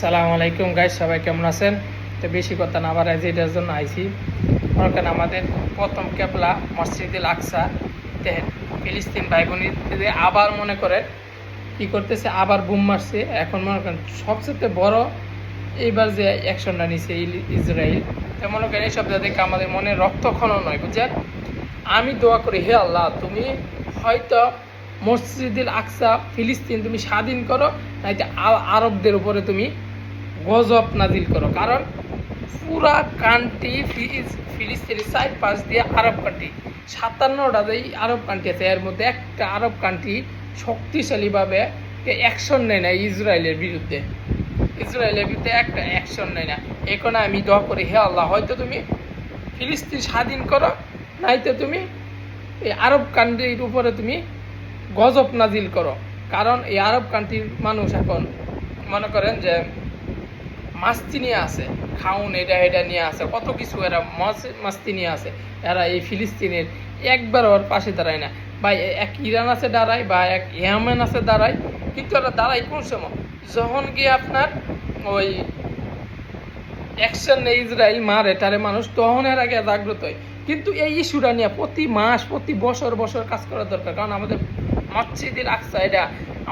সালাম আলাইকুম গাইস সবাই কেমন আছেন? তো বেশি কথা না আবার জন্য আইছি। কারণ আমাদের প্রথম কেবলা মসজিদুল আকসা ফিলিস্তিন ভাই বোনদের আবার মনে করে কি করতেছে, আবার বুম মারছে। এখন মনে করেন সবচেয়ে বড় এইবার যে অ্যাকশনটা নিছে ইসরায়েল। তো মনে করেন এইসব দেখে আমাদের মনে রক্তক্ষরণ নয় বুঝছেন? আমি দোয়া করি, হে আল্লাহ, তুমি হয়তো মসজিদুল আকসা, ফিলিস্তিন তুমি স্বাধীন করো, নাইতে আরবদের উপরে তুমি গজব নাজিল করো। কারণ পুরা কান্ট্রি ফিলিস্তিনের সাইড পাশ দিয়ে আরব কান্ট্রি সাতান্নটা যেই আরব কান্ট্রি আছে, এর মধ্যে একটা আরব কান্ট্রি শক্তিশালীভাবে অ্যাকশন নেয় না ইসরায়েলের বিরুদ্ধে। ইসরায়েলের বিরুদ্ধে একটা অ্যাকশন নেয় না। এখন আমি দোয়া করি, হে আল্লাহ, হয়তো তুমি ফিলিস্তিন স্বাধীন করো, নাইতো তুমি এই আরব কান্ট্রির উপরে তুমি গজব নাজিল করো। কারণ এই আরব কান্ট্রির মানুষ এখন মনে করেন যে মাস্তি নিয়ে আছে, খাউন এটা এটা নিয়ে আছে, কত কিছু এরা মাস- মাস্তি নিয়ে আছে, এরা এই ফিলিস্তিনের একবার ওর পাশে দাঁড়ায় না। বা এক ইরান আছে দাঁড়ায় বা এক ইয়ামেন আছে দাঁড়ায়, কিন্তু এরা দাঁড়ায় কোন সময়? যখন গিয়ে আপনার ওই অ্যাকশন ইসরায়েল মারে, তারে মানুষ তখন এর আগে জাগ্রত হয়। কিন্তু এই ইস্যুটা নিয়ে প্রতি মাস, প্রতি বছর বছর কাজ করা দরকার, কারণ আমাদের মসজিদের আকসা, এটা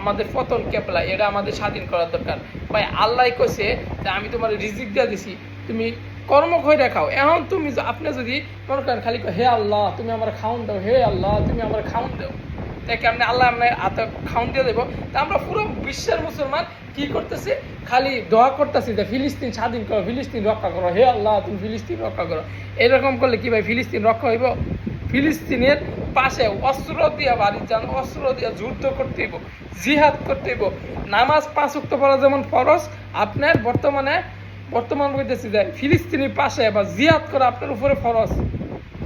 আমাদের পতন কেপলা এটা আমাদের স্বাধীন করা দরকার। ভাই, আল্লাহ কইছে যে আমি তোমার রিজিক দিয়ে দিছি, তুমি কর্ম করে দেখাও। এখন তুমি আপনি যদি মনে করেন খালি হে আল্লাহ, তুমি আমার খাউন দাও, হে আল্লাহ, তুমি আমার খাউন দাও। তাই কেমনি আল্লাহ আপনার হাতে খাউন দিয়ে দেবো? তা আমরা পুরো বিশ্বের মুসলমান কি করতেছি? খালি দোয়া করতেছি যে ফিলিস্তিন স্বাধীন করো, ফিলিস্তিন রক্ষা করো। হে আল্লাহ, তুমি ফিলিস্তিন রক্ষা করো। এরকম করলে কি ভাই, ফিলিস্তিন রক্ষা হইব? ফিলিস্তিনের পাশে অস্ত্র দিয়া বাড়ি যান, অস্ত্র দিয়া যুদ্ধ করতে হইব, জিহাদ করতে হইব। নামাজ পাঁচ উক্ত পড়া যেমন ফরজ, আপনার বর্তমানে, বর্তমান বলতেছি যে ফিলিস্তিনের পাশে বা জিহাদ করা আপনার উপরে ফরজ।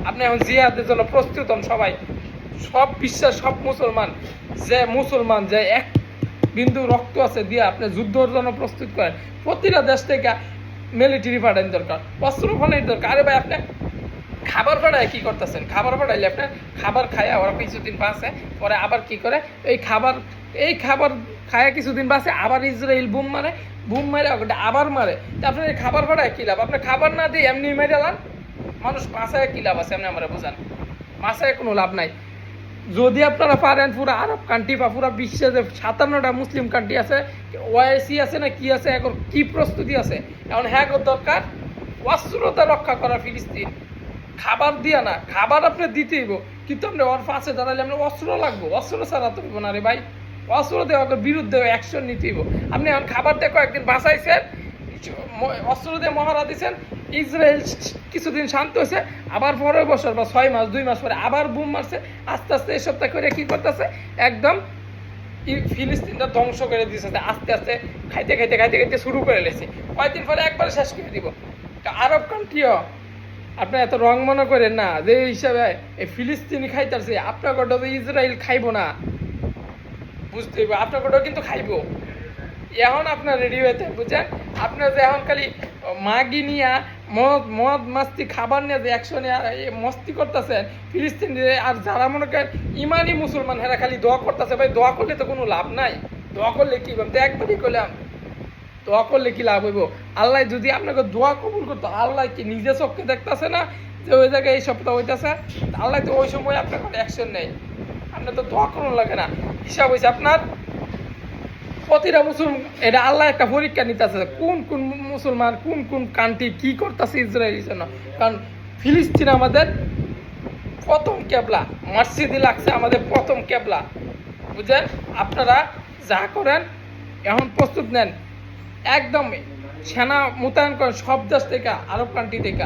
আপনি এখন জিহাদের জন্য প্রস্তুত হন সবাই। সব বিশ্বের সব মুসলমান, যে মুসলমান, যে এক বিন্দু রক্ত আছে দিয়ে আপনি যুদ্ধর জন্য প্রস্তুত করেন। প্রতিটা দেশ থেকে মিলিটারি পাঠান দরকার, অস্ত্র ফাটানোর দরকার। আরে ভাই, আপনি খাবার পাঠায় কি করতেছেন? খাবার পাঠাইলে আপনার খাবার খায় ওরা কিছুদিন বাঁচে, পরে আবার কি করে? এই খাবার এই খাবার খায় কিছুদিন বাঁচে, আবার ইসরায়েল বুম মারে বুম মারে আবার মারে। তা আপনার এই খাবার পাঠায় কি লাভ? আপনি খাবার না দিয়ে এমনি মেরে লান? মানুষ বাঁচায় কি লাভ আছে এমনি আমরা বোঝান? বাঁচায় কোনো লাভ নাই। যদি আপনারা পারেন পুরো আরব কান্ট্রি বা পুরো বিশ্বে যে সাতান্নটা মুসলিম কান্ট্রি আছে, ওয়াইসি আছে না কি আছে, এখন কি প্রস্তুতি আছে? এখন হ্যাঁ দরকার অস্ত্রতা রক্ষা করা ফিলিস্তিন। খাবার দিয়া না, খাবার আপনি দিতেই হইব। কিন্তু আপনি ওর পাশে দাঁড়ালে আপনার অস্ত্র লাগবো, অস্ত্র ছাড়া তো না রে ভাই। অস্ত্র দেওয়ার বিরুদ্ধে অ্যাকশন নিতে হইব আপনি এখন খাবার দিয়ে কয়েকদিন বাঁচাইছেন অস্ত্র দিয়ে মহারা দিচ্ছেন ইসরায়েল কিছুদিন শান্ত হয়েছে, আবার পরের বছর বা ছয় মাস, দুই মাস পরে আবার বুম মারছে, আস্তে আস্তে এই সপ্তাহ করে কি করতেছে? একদম ফিলিস্তিনটা ধ্বংস করে দিয়েছে আস্তে আস্তে খাইতে খাইতে খাইতে খাইতে শুরু করে লেছে কয়েকদিন পরে একবার শেষ করে দিব। আরব কান্ট্রিও আপনি এত রং মনে করেন না, যে হিসাবে এই ফিলিস্তিনি খাইতেছে আপনার তো ইসরায়েল খাইবো না। বুঝতে হইব আপনার গোটাও কিন্তু খাইবো। এখন আপনার রেডি হয়েছে বুঝছেন? আপনার যে এখন খালি মাগি নিয়া, মদ মদ মাস্তি খাবার নিয়ে যে একশো নিয়ে মস্তি করতেছেন, ফিলিস্তিন আর যারা মনে করেন ইমানি মুসলমান, হেরা খালি দোয়া করতেছে, ভাই, দোয়া করলে তো কোনো লাভ নাই। দোয়া করলে কি তো একবারই করলাম দোয়া করলে কি লাভ হইব? আল্লাহ যদি আপনাকে দোয়া কবুল করতো, আল্লাহ কি নিজে চোখকে দেখতেছে না যে ওই জায়গায় এই সপ্তাহ হইতেছে? আল্লাহ তো ওই সময় আপনার কোনো অ্যাকশন নেই। আপনার তো দোয়া করুন লাগে না। হিসাব হয়েছে আপনার, প্রতিটা মুসলমান, এটা আল্লাহ একটা পরীক্ষা নিতেছে, কোন কোন মুসলমান, কোন কোন কান্ট্রি কি করতেছে ইসরায়েলের জন্য। কারণ ফিলিস্তিন আমাদের প্রথম কেবলা, মসজিদে লাগছে আমাদের প্রথম কেবলা। বুঝলেন আপনারা যা করেন, এখন প্রস্তুত নেন। একদম সেনা মোতায়েন করেন সব দেশ থেকে, আরব কান্ট্রি থেকে।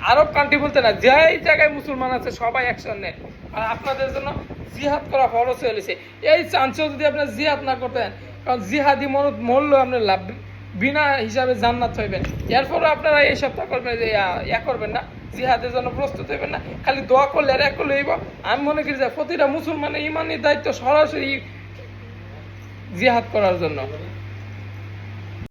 আরব কান্ট্রি বলতে না, যেই জায়গায় মুসলমান আছে, সবাই অ্যাকশন নেয়। আর আপনাদের জন্য জিহাদ করা খরচ হয়ে গেছে। এই চান্সেও যদি আপনার জিহাদ না করতেন, কারণ জিহাদি মরদ মরল আপনার লাভ বিনা হিসাবে জান্নাত হইবেন। এরপরও আপনারা এই সপ্তাহ করবেন যে, ইয়া- করবেন না। জিহাদের জন্য প্রস্তুত হইবেন না। খালি দোয়া করলে আর এক করলে আমি মনে করি যে, প্রতিটা মুসলমানের ইমানের দায়িত্ব সরাসরি জিহাদ করার জন্য।